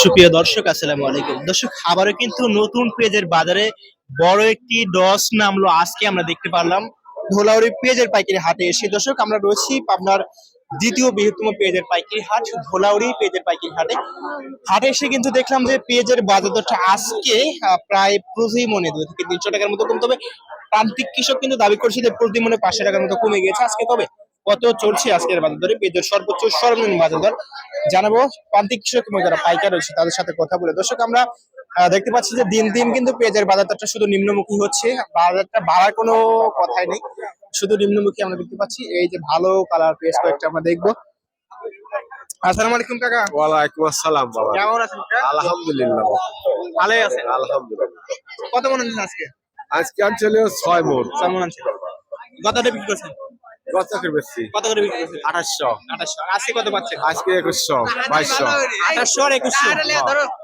সুপ্রিয় দর্শক, আসসালামু আলাইকুম। দর্শক, আবারও কিন্তু নতুন পেজের বাজারে বড় একটি ডস নামলো আজকে আমরা দেখতে পারলাম। ধোলাউড়ি পেজের পাইকারি হাটে এসে দর্শক, আমরা রয়েছি আপনার দ্বিতীয় বৃহত্তম পেজের পাইকারি হাট, ধোলাউড়ি পেজের পাইকারি হাটে। হাটে এসে কিন্তু দেখলাম যে পেজের বাজার দরটা আজকে প্রায় প্রতি মনে দুই থেকে তিনশো টাকার মতো কম তবে প্রান্তিক কৃষক কিন্তু দাবি করছে যে প্রতি মনে পাঁচশো টাকার মতো কমে গেছে আজকে। তবে কত চলছে আজকের বাজার দরে? পেজের সর্বোচ্চ সর্বনিম্ন বাজার দর জানাব প্রান্তিক কৃষক এবং যারা পাইকার রয়েছে তাদের সাথে কথা বলে। দর্শক আমরা দেখতে পাচ্ছি যে দিন দিন কিন্তু পেঁয়াজের বাজারটা শুধু নিম্নমুখী হচ্ছে। বাজারটা বাড়ার কোনো কথাই নেই। শুধু নিম্নমুখী আমরা দেখতে পাচ্ছি। এই যে ভালো কালার পেঁয়াজ কয়েকটা আমরা দেখব। আসসালামু আলাইকুম কাকা। ওয়ালাইকুম আসসালাম বাবা। কেমন আছেন কাকা? আলহামদুলিল্লাহ ভালোই আছেন আলহামদুলিল্লাহ। কত মন আজকে? আজকে আনছিল ছয় মন। আছেন কতটা বিক্রি করছেন? কত করে বেশি কত করে বিক্রি করছেন? আঠাশশো। আঠাশশো। আজকে কত পাচ্ছেন? আজকে একুশশো বাইশশো। আঠাশশো আর একুশশো।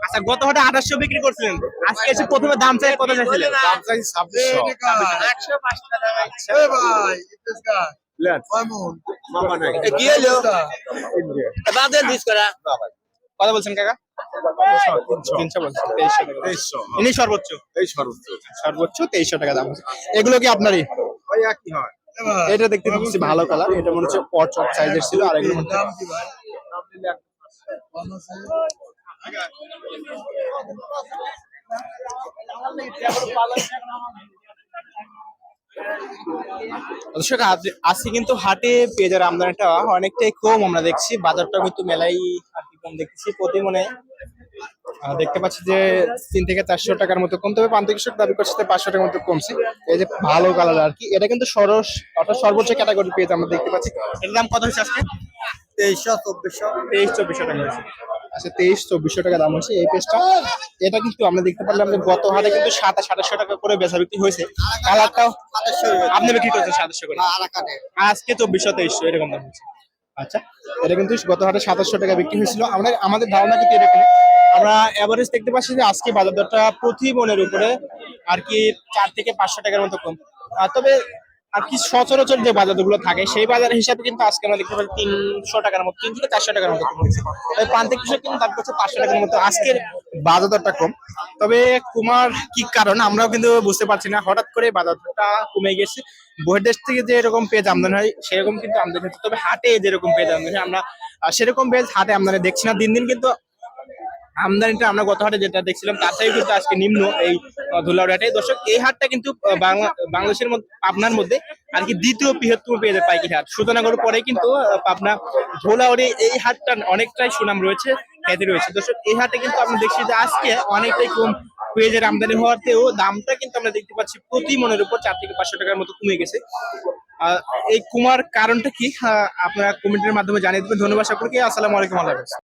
আচ্ছা গত হাটে আঠাশশো বিক্রি করছিলেন। আজকে এসে প্রথমে দাম চাই কত চাইছিলেন? দাম চাই ছাব্বিশশো। লেন। মামা নাই। কি হলো কত বলছেন কাকা? সর্বোচ্চ। সর্বোচ্চ। সর্বোচ্চ তেইশশো টাকা দাম এগুলো কি আপনারই? হয়? এটা দেখতে পাচ্ছি ভালো কালার এটা মনে হচ্ছে পচক সাইজের ছিল আর এগুলো মধ্যে দর্শক আজ- আজকে কিন্তু হাটে পেঁয়াজের আমদানিটা অনেকটাই কম আমরা দেখছি। বাজারটা কিন্তু মেলাই আর কি কম দেখছি প্রতি মনে দেখতে পাচ্ছি যে তিন থেকে চারশো টাকার মতো কম তবে প্রান্তিক কৃষক দাবি করছে পাঁচশো টাকার মতো কমছে। এই যে ভালো কালার আর কি এটা কিন্তু সরস অর্থাৎ সর্বোচ্চ ক্যাটাগরি পেঁয়াজ আমরা দেখতে পাচ্ছি। এটার দাম কত হচ্ছে আজকে? তেইশশো চব্বিশশো। তেইশ চব্বিশশো টাকা হয়েছে। আচ্ছা তেইশ চব্বিশশো টাকা দাম হচ্ছে এই পেজটা এটা কিন্তু আমরা দেখতে পারলাম যে গত হাটে কিন্তু সাতাশ আঠাশশো টাকা করে বেচা বিক্রি হয়েছে। কালারটাও আপনি বিক্রি করছেন সাতাশশো করে। আজকে চব্বিশশো তেইশশো এরকম দাম হচ্ছে আচ্ছা এটা কিন্তু গত হাটে সাতাশশো টাকা বিক্রি হয়েছিল। আমরা আমাদের ধারণা কিন্তু এরকম আমরা এভারেজ দেখতে পাচ্ছি যে আজকে বাজার দরটা প্রতি মনের উপরে আর কি চার থেকে পাঁচশো টাকার মতো কম। তবে আর কি সচরাচর যে বাজারগুলো থাকে, সেই বাজার হিসাবে কিন্তু আজকে আমরা দেখতে পাচ্ছি তিনশো টাকার মতো, তিন থেকে চারশো টাকার মতো কম। তবে প্রান্তিক কৃষক কিন্তু তার কাছে পাঁচশো টাকার মতো। আজকের বাজার দরটা কম। তবে কুমার কি কারণ আমরাও কিন্তু বুঝতে পারছি না। হঠাৎ করে বাজার দরটা কমে গেছে। বহির দেশ থেকে যে এরকম পেজ আমদানি হয়, সেরকম কিন্তু আমদানি হচ্ছে। তবে হাটে যেরকম পেজ আমদানি হয়, আমরা সেরকম পেজ হাটে আমদানি দেখছি না। দিন দিন কিন্তু আমদানিটা আমরা গত হাটে যেটা দেখছিলাম, তার থেকে কিন্তু আজকে নিম্ন এই ধুলাউড়ি হাটে দর্শক, এই হাটটা কিন্তু বাংলা, বাংলাদেশের মধ্যে, পাবনার মধ্যে আর কি দ্বিতীয় বৃহত্তম পেঁয়াজের পাইকারি হাট। সুতরাং পরে কিন্তু পাবনা ধুলাউড়ি এই হাটটা অনেকটাই সুনাম রয়েছে, খ্যাতি রয়েছে। দর্শক, এই হাটে কিন্তু আমরা দেখছি যে আজকে অনেকটাই কম পেঁয়াজের আমদানি হওয়াতেও দামটা কিন্তু আমরা দেখতে পাচ্ছি প্রতি মনের উপর চার থেকে পাঁচশো টাকার মতো কমে গেছে। এই কুমার কারণটা কি? আপনারা কমেন্টের মাধ্যমে জানিয়ে দেবেন। ধন্যবাদ সকলকে। আসসালামু আলাইকুম, আল্লাহ।